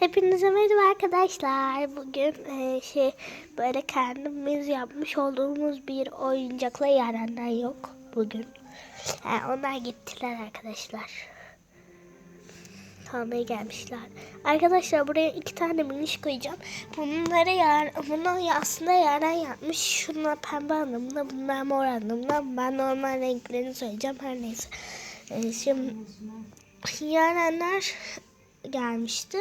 Hepinize merhaba arkadaşlar. Bugün e, şey böyle kendimiz yapmış olduğumuz bir oyuncakla yarenler yok bugün. Yani onlar gittiler arkadaşlar. Almaya gelmişler. Arkadaşlar buraya iki tane miniş koyacağım. Bunları yar, bunu aslında yaren yapmış. Şunlar pembe anlamında, bunlar mor anlamında. Ben normal renklerini söyleyeceğim her neyse. E, şimdi yarenler gelmişti.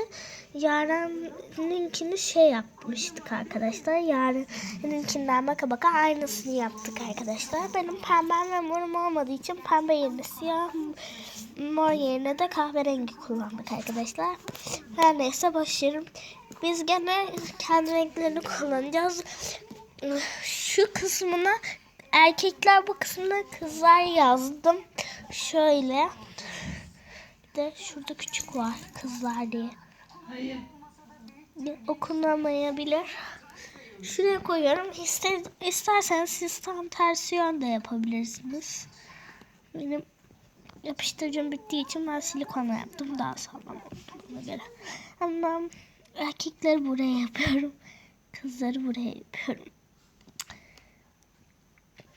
Yaren'inkini şey yapmıştık arkadaşlar. Yaren'inkinden baka baka aynısını yaptık arkadaşlar. Benim pembem ve morum olmadığı için pembe yerine siyah, mor yerine de kahverengi kullandık arkadaşlar. Her neyse başlıyorum. Biz gene kendi renklerini kullanacağız. Şu kısmına erkekler bu kısmına kızlar yazdım. Şöyle de şurada küçük var kızlar diye. Okunamayabilir. Şuraya koyuyorum. İster, isterseniz siz tam tersi yönde yapabilirsiniz. Benim yapıştırıcım bittiği için ben silikonla yaptım. Daha sağlam oldu buna göre. Ama erkekleri buraya yapıyorum. Kızları buraya yapıyorum.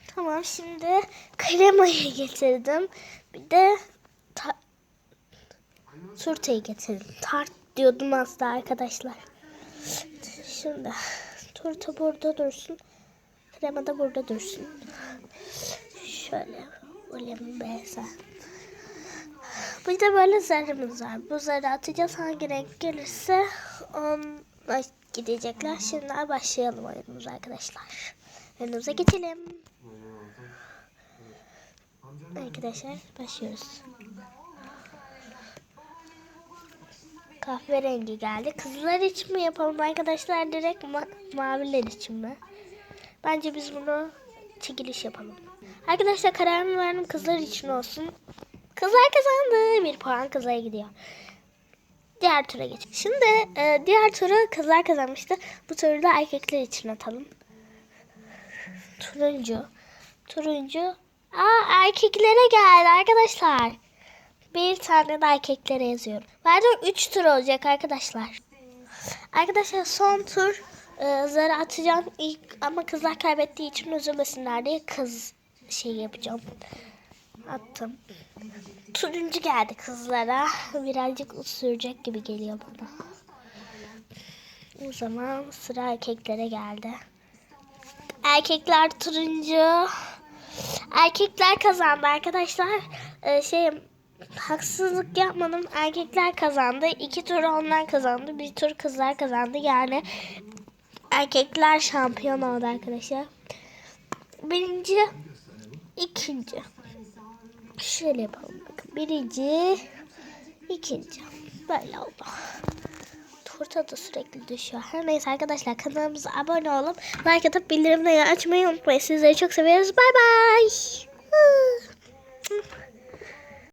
Tamam şimdi kremayı getirdim. Bir de turtayı getirdim. Tart diyordum aslında arkadaşlar. Şimdi turta burada dursun. Krema da burada dursun. Şöyle böyle beyza. Bir de böyle zarımız var. Bu zarı atacağız. Hangi renk gelirse onunla gidecekler. Şimdi başlayalım oyunumuza arkadaşlar. Oyunumuza geçelim. Arkadaşlar başlıyoruz. Kahverengi geldi. Kızlar için mi yapalım arkadaşlar direkt ma- maviler için mi? Bence biz bunu çekiliş yapalım. Arkadaşlar kararımı verdim kızlar için olsun. Kızlar kazandı. Bir puan kızlara gidiyor. Diğer tura geç. Şimdi e, diğer turu kızlar kazanmıştı. Bu turu da erkekler için atalım. Turuncu. Turuncu. Aa erkeklere geldi arkadaşlar. Bir tane de erkeklere yazıyorum. Verdim 3 tur olacak arkadaşlar. Arkadaşlar son tur e, zarı atacağım ilk ama kızlar kaybettiği için üzülmesinler diye kız şey yapacağım. Attım. Turuncu geldi kızlara. Birazcık sürecek gibi geliyor bana. O zaman sıra erkeklere geldi. Erkekler turuncu. Erkekler kazandı arkadaşlar. Ee, şey haksızlık yapmadım. Erkekler kazandı. İki tur onlar kazandı. Bir tur kızlar kazandı. Yani erkekler şampiyon oldu arkadaşlar. Birinci, ikinci. Şöyle yapalım. Bakın. Birinci, ikinci. Böyle oldu. Turta da sürekli düşüyor. Her neyse arkadaşlar kanalımıza abone olup like atıp bildirimleri açmayı unutmayın. Sizleri çok seviyoruz. Bay bay.